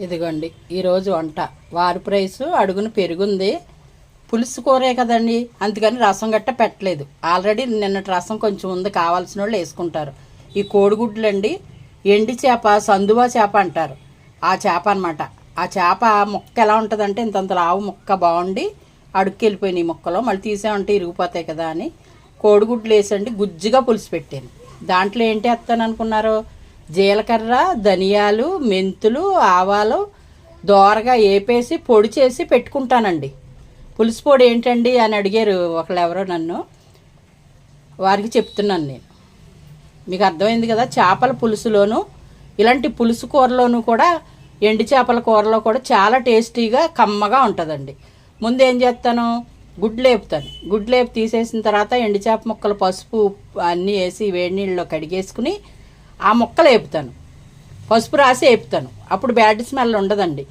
ఇదిగోండి ఈరోజు వంట. వారి ప్రైస్ అడుగున పెరుగుంది. పులుసు కూరే కదండి అందుకని రసం గట్ట పెట్టలేదు. ఆల్రెడీ నిన్నటి రసం కొంచెం ఉంది కావాల్సిన వాళ్ళు వేసుకుంటారు. ఈ కోడిగుడ్లు అండి ఎండి చేప సందువా చేప అంటారు. ఆ చేప అనమాట ఆ చేప ముక్క ఎలా ఉంటుందంటే ఇంతంత లావు ముక్క బాగుండి అడుక్కెళ్ళిపోయినాయి ఈ ముక్కలో. మళ్ళీ తీసామంటే ఇరిగిపోతాయి కదా అని కోడిగుడ్లు వేసండి గుజ్జుగా పులుసు పెట్టాను. దాంట్లో ఏంటి వేస్తాను అనుకున్నారు జీలకర్ర ధనియాలు మెంతులు ఆవాలు దోరగా వేపేసి పొడి చేసి పెట్టుకుంటానండి. పులుసు పొడి ఏంటండి అని అడిగారు ఒకళ్ళెవరో నన్ను. వారికి చెప్తున్నాను నేను. మీకు అర్థమైంది కదా చేపల పులుసులోను ఇలాంటి పులుసు కూరలోను కూడా ఎండు చేపల కూరలో కూడా చాలా టేస్టీగా కమ్మగా ఉంటుందండి. ముందు ఏం చేస్తాను? గుడ్లు వేపుతాను గుడ్లు వేపు తీసేసిన తర్వాత ఎండు చేప ముక్కలు పసుపు అన్నీ వేసి వేడి నీళ్ళలో కడిగేసుకుని ఆ ముక్కలు వేపుతాను పసుపు రాసి వేపుతాను అప్పుడు బ్యాడ్ స్మెల్ ఉండదండి.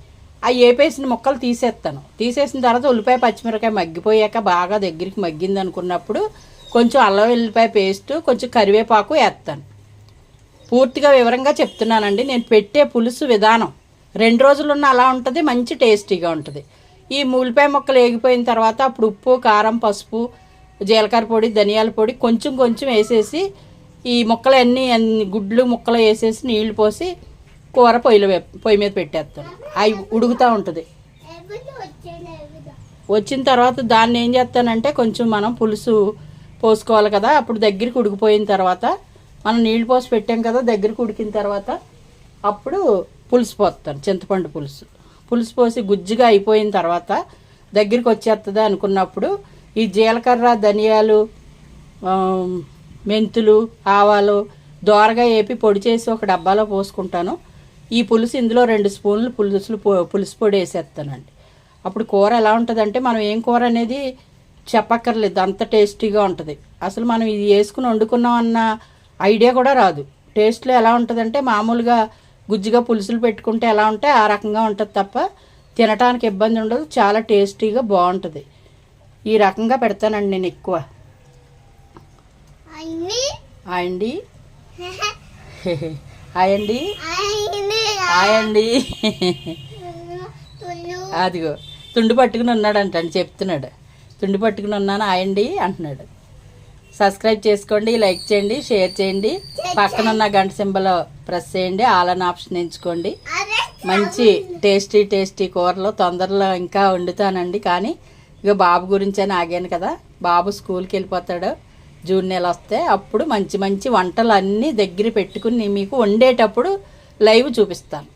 ఆ వేపేసిన ముక్కలు తీసేస్తాను. తీసేసిన తర్వాత ఉల్లిపాయ పచ్చిమిరకాయ మగ్గిపోయాక బాగా దగ్గరికి మగ్గింది అనుకున్నప్పుడు కొంచెం అల్లం వెల్లిపాయ పేస్ట్ కొంచెం కరివేపాకు వేస్తాను పూర్తిగా వివరంగా చెప్తున్నానండి. నేను పెట్టే పులుసు విధానం. రెండు రోజులున్న అలా ఉంటుంది మంచి టేస్టీగా ఉంటుంది. ఈ ఉల్లిపాయ ముక్కలు వేగిపోయిన తర్వాత అప్పుడు ఉప్పు కారం పసుపు జీలకర్ర పొడి ధనియాల పొడి కొంచెం కొంచెం వేసేసి ఈ ముక్కలన్నీ అన్ని గుడ్లు ముక్కలు వేసేసి నీళ్ళు పోసి కూర పొయ్యిలో పొయ్యి మీద పెట్టేస్తాను అవి ఉడుకుతూ ఉంటుంది. వచ్చిన తర్వాత దాన్ని ఏం చేస్తానంటే కొంచెం మనం పులుసు పోసుకోవాలి కదా అప్పుడు దగ్గరికి ఉడికిపోయిన తర్వాత మనం నీళ్ళు పోసి పెట్టాం కదా దగ్గరికి ఉడికిన తర్వాత అప్పుడు పులుసు పోస్తాను చింతపండు పులుసు. పులుసు పోసి గుజ్జుగా అయిపోయిన తర్వాత దగ్గరికి వచ్చేస్తుంది అనుకున్నప్పుడు ఈ జీలకర్ర ధనియాలు మెంతులు ఆవాలు దోరగా వేపి పొడి చేసి ఒక డబ్బాలో పోసుకుంటాను. ఈ పులుసు ఇందులో రెండు స్పూన్లు పులుసులు పులుసు పొడి వేసేస్తానండి. అప్పుడు కూర ఎలా ఉంటుందంటే మనం ఏం కూర అనేది చెప్పక్కర్లేదు అంత టేస్టీగా ఉంటుంది. అసలు మనం ఇది వేసుకుని వండుకున్నాం అన్న ఐడియా కూడా రాదు. టేస్ట్లో ఎలా ఉంటుందంటే మామూలుగా గుజ్జుగా పులుసులు పెట్టుకుంటే ఎలా ఉంటే ఆ రకంగా ఉంటుంది తప్ప తినటానికి ఇబ్బంది ఉండదు చాలా టేస్టీగా బాగుంటుంది. ఈ రకంగా పెడతానండి నేను ఎక్కువ. అండి అండి తులు అదిగో తుండి పట్టుకుని ఉన్నాడంట అని చెప్తున్నాడు. తుండి పట్టుకుని ఉన్నాను? ఆయండి అంటున్నాడు. సబ్స్క్రైబ్ చేసుకోండి లైక్ చేయండి షేర్ చేయండి. పక్కన ఉన్న గంట సింబల్ ప్రెస్ చేయండి ఆల్ అని ఆప్షన్ ఎంచుకోండి. మంచి టేస్టీ టేస్టీ కూరలు తొందరలో ఇంకా వండుతానండి. కానీ ఇక బాబు గురించి అని ఆగాను కదా. బాబు స్కూల్కి వెళ్ళిపోతాడు. జూన్ నెల వస్తే అప్పుడు మంచి మంచి వంటలు అన్నీ దగ్గర పెట్టుకుని మీకు వండేటప్పుడు లైవ్ చూపిస్తాను.